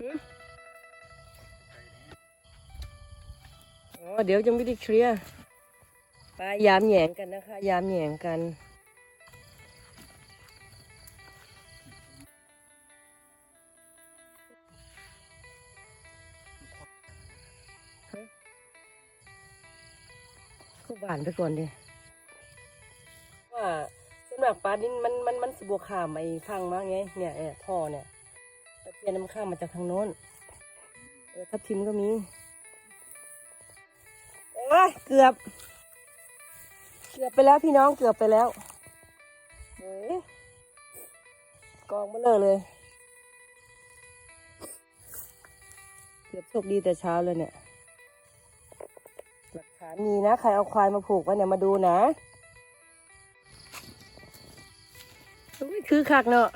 อ๋อเดี๋ยวยังไม่ได้เคลียร์ปลายามแหยงกันนะคะ ยามแหยงกันเขาบานไปก่อนดิว่าสำหรับปลาดินมันมันมันสิบวขามไอ้ฟังมากไงเนี่ยเออท่อเนี่ย ตะเพียนมันข้ามมาจากทางโน้นเออทับทิมก็มีโอ้ยเกือบ เกือบไปแล้วพี่น้องเกือบไปแล้วเฮ้ยกองมาเลยเลย เกือบโชคดีแต่เช้าเลยเนี่ยหลักฐานมีนะ ใครเอาควายมาผูกไว้เนี่ยมาดูนะอุ๊ยคือคักเนาะ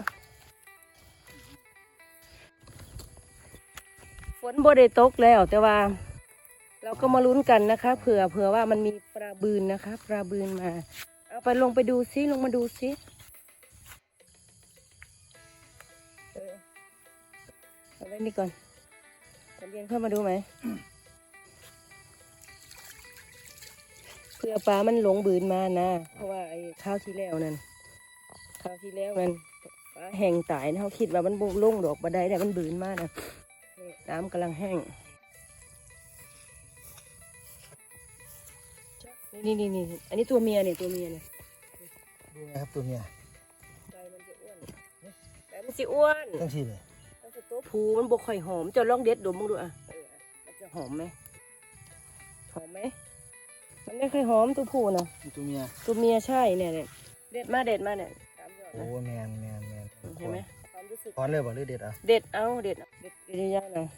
ฝนบ่ได้ตกแล้ว แต่ว่า เราก็มาลุ้นกันนะคะ เผื่อเผื่อว่ามันมีปลาบืนนะคะ ปลาบืนมา เอาไปลงไปดูซิลงมาดูซิเออเอาไว้นี่ก่อนตอนเย็นเข้ามาดูไหมเพื่อปลามันหลงบืนมานะ เพราะว่าไอ้ข้าวที่แล้วนั่นข้าวที่แล้วนั่นปลาแห้งตายนะเขาคิดว่ามันบุกลุ่งดอกบัได้แต่มันบืนมากนะ นี่น้ำกำลังแห้งนี่นี่นี่นี่อันนี้ตัวเมียเนี่ยตัวเมียเนี่ยดูนะครับตัวเมียใบมันจะอ้วนใบมันจะอ้วนตั้งที่เลยมันจะตัวผูมันบกข่อยหอมเจะลองเด็ดดมมึงดูอะเออมันจะหอมไหมหอมไหมมันไม่ค่อยหอมตัวผู้นะมีตัวเมียตัวเมียใช่เนี่ยเนี่ยเด็ดมาเด็ดมาเนี่ยตามยอดโอ้นะแมนแมนแมนเห็นไหมความรู้สึกถอนเลยบ่หรือเด็ดเอะเด็ดเอาเด็ดเอา เด็ดเด็ดยาวๆหน่อย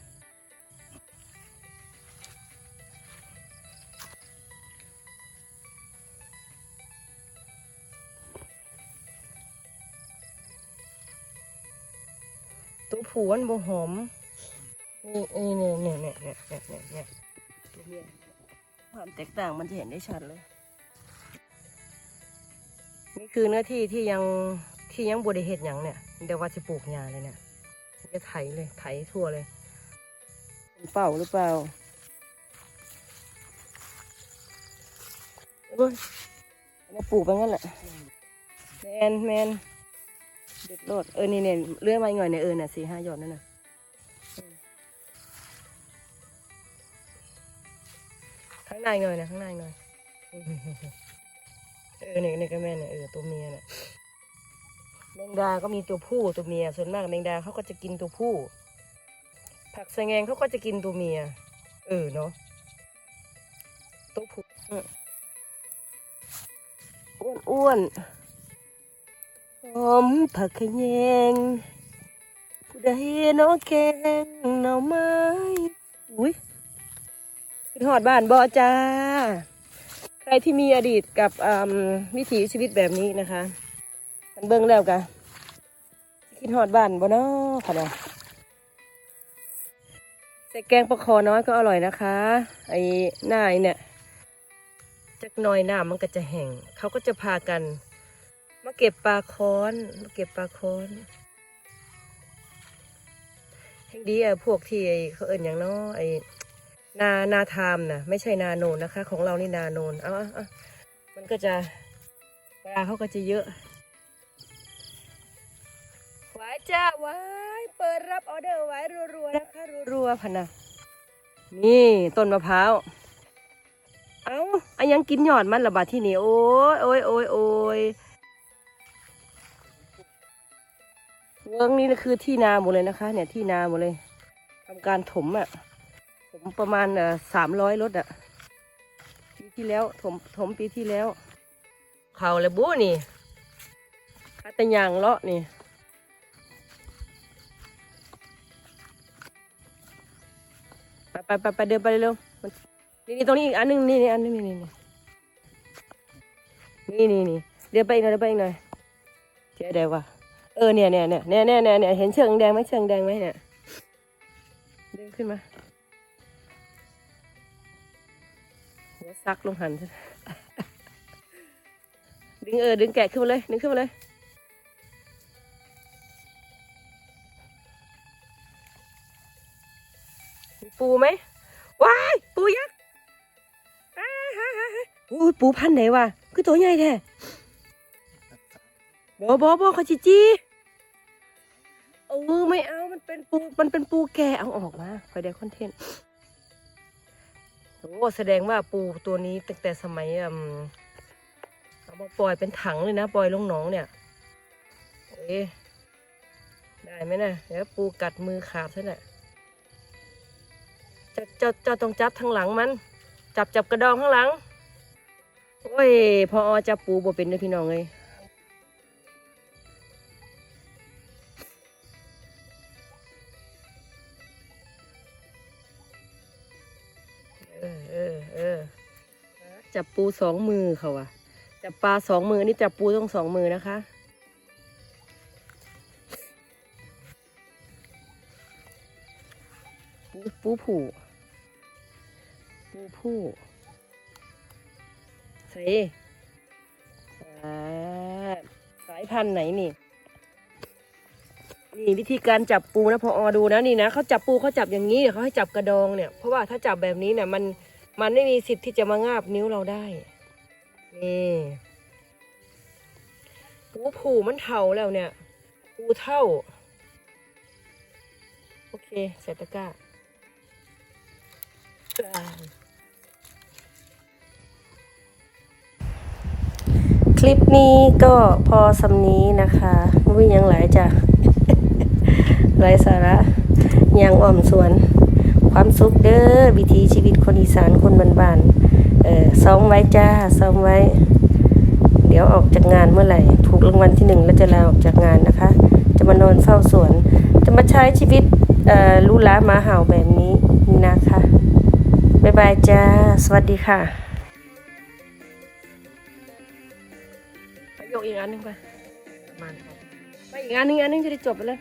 ตัวผูมันบ่หอมนี่นี่เนี่ยเนี่ยเนี่ยเนี่ยเนี่ยเนี่ยตัวเมียความแตกต่างมันจะเห็นได้ชัดเลย นี่คือเนื้อที่ที่ยังที่ยังบริเหตุอย่างเนี่ย เดี๋ยวว่าจะปลูกหญ้าเลยเนี่ย จะไถเลยไถทั่วเลยเป็นเปล่าหรือเปล่าเอ้ยเอามาปลูกไปงั้นแหละแมนแมนเด็ดโลดเออนี่เนี่ยเลื่อยมาอีกหน่อยเนี่ยเออเนี่ยสี่ห้าหยอดนั่นน่ะอืมข้างในหน่อยนะข้างในหน่อยเออเนี่ยเนี่ยก็แม่เนี่ยเออตัวเมียเนี่ยแม งดาก็มีตัวผู้ตัวเมีย ส่วนมากแมงดาเขาก็จะกินตัวผู้ ผักสะแงงเขาก็จะกินตัวเมีย เออเนาะตัวผู้อ้วนอ้วนหอมผักขะแยงผู้ใดเน้อแกงหน่อไม้อุ้ยขึ้นหอดบ้านบ่จ้า ใครที่มีอดีตกับวิถีชีวิตแบบนี้นะคะ มันเบิ่งแล้วกะคิดฮอดบ้านบ่เนาะค่ะเนาะใส่แกงปลาคอน้อยก็อร่อยนะคะ ไอ้หน้าไอ้เนี่ยจักหน้อยหน้ามันก็จะแห้งเขาก็จะพากัน มาเก็บปลาค้อน มาเก็บปลาค้อนแห่งดีอะพวกที่ไอ้เขาเอิ้นอย่างนาะไอ้นานาทามนะไม่ใช่นาโนนนะคะ ของเรานี่นาโนนเอาอาเอามันก็จะปลาเขาก็จะเยอะ ไว้จ้าไว้เปิดรับออเดอร์ไว้รัวๆนะคะรัวๆพันนะนี่ต้นมะพร้าวเอาอันยังกินหยอดมันระบาดที่นี่โอ้ยโอ้ยโอ้ยโอ้ยเวิร์กนี่คือที่นาหมดเลยนะคะ เนี่ยที่นาหมดเลยทำการถมอะผมประมาณเอ่อสามร้อยรถอะปีที่แล้วถมถมปีที่แล้วเขาเลยบู๊นี่คาแตะยางเลาะนี่ ไปไปไปไปเดินไปเร็วนี่นี่ตรงนี้อีกอันนึงนี่นี่อันนึงนี่นี่นี่นี่นี่เดินไปอีกหน่อยเดินไปอีกหน่อยเจ๊ได้ว่ะเออเนี่ยเนี่ยเนี่ยเนี่ยเนี่ยเนี่ยเนี่ยเห็นเชิงแดงไหมเชิงแดงไหมเนี่ยเดินขึ้นมาหัวซักลงหันดึงเออดึงแกะขึ้นมาเลยดึงขึ้นมาเลย ปูไหมว้ายปูยักษ์อ้าฮะฮะฮะอุ้ยปูพันธุ์ไหนวะคือตัวใหญ่แท้บอบอบอเขาจิจีเออไม่เอามันเป็นปูมันเป็นปูแก่เอาออกมาคอยได้คอนเทนต์โอ้แสดงว่าปูตัวนี้ตั้งแต่สมัยอืมเอามาปล่อยเป็นถังเลยนะปล่อยลงหนองเนี่ยเอ๊ะได้ไหมนะเดี๋ยวปูกัดมือขาดซะน่ะ จะจะจะต้องจับทางหลังมัน จับจับกระดองข้างหลัง โอ้ย พอจับปูบ่เป็นเลยพี่น้องเลยเออเออเออจับปูสองมือเขาอะจับปลาสองมือนี่จับปูต้องสองมือนะคะ ปูปูผู ปูผู้ใส่สายพันธุ์ไหนนี่ นี่วิธีการจับปูนะพออดูนะนี่นะเขาจับปูเขาจับอย่างนี้เขาให้จับกระดองเนี่ยเพราะว่าถ้าจับแบบนี้เนี่ยมันมันไม่มีสิทธิ์ที่จะมางาบนิ้วเราได้นี่ปูผูมันเท่าแล้วเนี่ยปูเท่า โอเคใส่ตะกร้า ลิปนี้ก็พอสำนี้นะคะวิ่งยังหลายจ้ะไรสาระยังอ่อมสวน ความสุขเด้อวิถีชีวิตคนอีสานคนบ้านๆเออซ้อมไว้จ้าซ้อมไว้ เดี๋ยวออกจากงานเมื่อไหร่ ถูกรางวัลที่หนึ่งแล้วจะลาออกจากงานนะคะ จะมานอนเฝ้าสวน จะมาใช้ชีวิตเอ่อลูล้ามาเห่าแบบนี้นะคะบ๊ายบายจ้า สวัสดีค่ะ ยกอีกอันหนึ่งไปมันไปอีกอันหนึ่งอันหนึ่งจะได้จบไปเลย